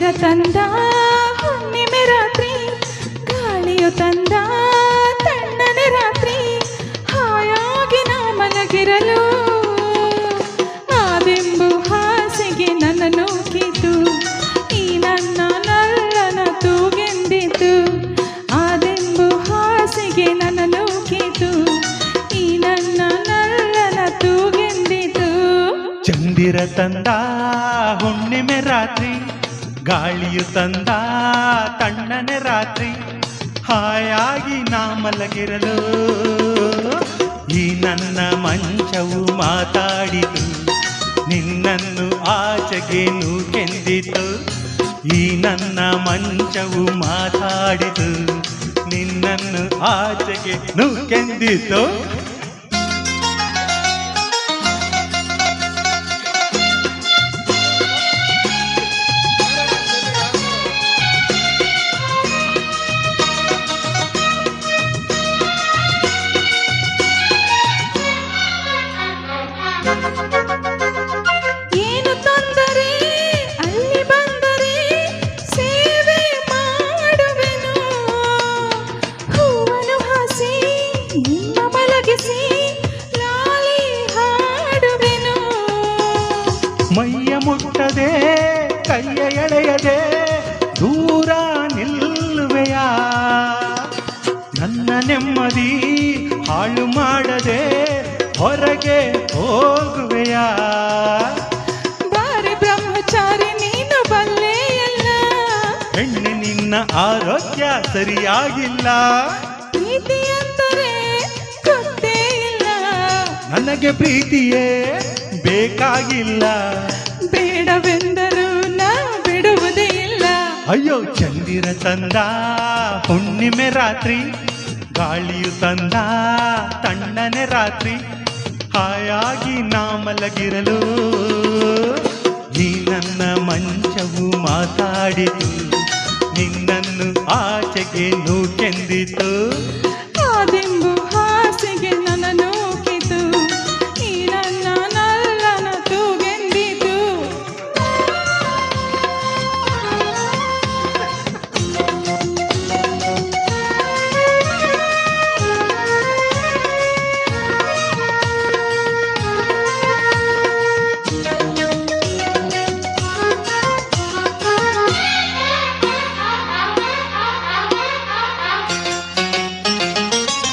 ತಂದ ಹುಣ್ಣಿಮೆ ರಾತ್ರಿ, ಗಾಳಿಯು ತಂದ, ತಣ್ಣನೆ ರಾತ್ರಿ, ಹಾಯಾಗಿ ನಾ ಮಲಗಿರಲು. ಆದೆಂಬು ಹಾಸಿಗೆ ನನ್ನ ನೋಕಿತು, ಈ ನನ್ನ ನಲ್ಲನ ತೂಗೆಂದಿತು. ಆದೆಂಬು ಹಾಸಿಗೆ ನನ್ನ ನೋಕಿತು, ಈ ನನ್ನ ನಲ್ಲನ ತೂಗೆಂದಿತು. ಚಂದಿರ ತಂದ, ಹುಣ್ಣಿಮೆ ರಾತ್ರಿ ಗಾಳಿಯು ತಂದ ತಣ್ಣನೆ ರಾತ್ರಿ. ಹಾಯಾಗಿ ನಾ ಮಲಗಿರಲು. ಈ ನನ್ನ ಮಂಚವು ಮಾತಾಡಿತು. ನಿನ್ನನ್ನು ಆಚೆಗೆ ನೂಕೆಂದಿತು. ಈ ನನ್ನ ಮಂಚವು ಮಾತಾಡಿತು. ನಿನ್ನನ್ನು ಆಚೆಗೆ ನೂಕೆಂದಿತು. ಮುಟ್ಟದೆ ಕೈಯ ಎಳೆಯದೆ ದೂರ ನಿಲ್ಲುವೆಯ? ನನ್ನ ನೆಮ್ಮದಿ ಹಾಳು ಮಾಡದೆ ಹೊರಗೆ ಹೋಗುವೆಯ? ಬಾರಿ ಬ್ರಹ್ಮಚಾರಿ ನೀನು ಬಲ್ಲೆಯಲ್ಲ ಹೆಣ್ಣು ನಿನ್ನ ಆರೋಗ್ಯ ಸರಿಯಾಗಿಲ್ಲ. ನನಗೆ ಪ್ರೀತಿಯೇ ಬೇಕಾಗಿಲ್ಲ. ಬೇಡವೆಂದರೂ ನಾ ಬಿಡುವುದೇ ಇಲ್ಲ. ಅಯ್ಯೋ, ಚಂದಿರ ತಂದ, ಹುಣ್ಣಿಮೆ ರಾತ್ರಿ, ಗಾಳಿಯು ತಂದ, ತಣ್ಣನೆ ರಾತ್ರಿ, ಹಾಯಾಗಿ ನಾ ಮಲಗಿರಲು ಈ ನನ್ನ ಮಂಚವು ಮಾತಾಡಿತು, ನಿನ್ನನ್ನು ಆಚೆಗೆ ನೂಕೆಂದಿತು.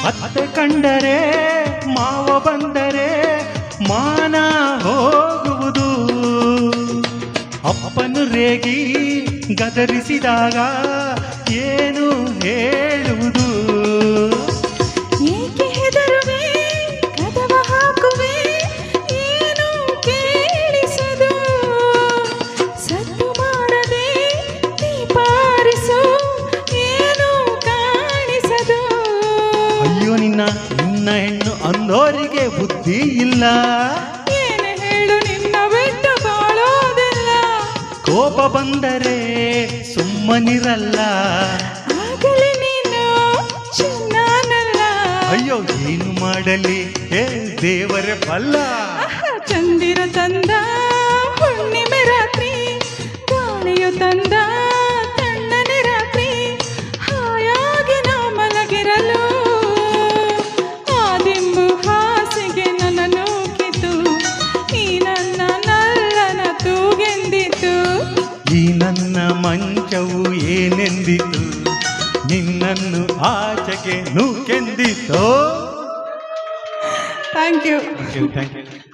ಅತ್ತೆ ಕಂಡರೆ ಮಾವ ಬಂದರೆ ಮಾನ ಹೋಗುವುದು. ಅಪ್ಪನು ರೇಗಿ ಗದರಿಸಿದಾಗ ಏನು ಹೇಳುವುದು ನಿನ್ನ ಹೆಣ್ಣು ಅಂದೋರಿಗೆ ಬುದ್ಧಿ ಇಲ್ಲ. ಏನು ಹೇಳು ನಿನ್ನ ಬಿಟ್ಟು ಬಾಳೋದಿಲ್ಲ. ಕೋಪ ಬಂದರೆ ಸುಮ್ಮನಿರಲ್ಲ. ಆಗಲಿ ನೀನು ಚಿನ್ನನಲ್ಲ. ಅಯ್ಯೋ ಏನು ಮಾಡಲಿ? ಹೇ ದೇವರೇ ಬಲ್ಲ ಚಂದಿರ ತಂದ ಹುಣ್ಣಿಮೆ ರಾತ್ರಿ ಗಾಳಿಯು ತಂದ. ನಿನ್ನನ್ನು ಆಚೆಗೆ ನೂಕೆಂದಿತೋ thank you thank you thank you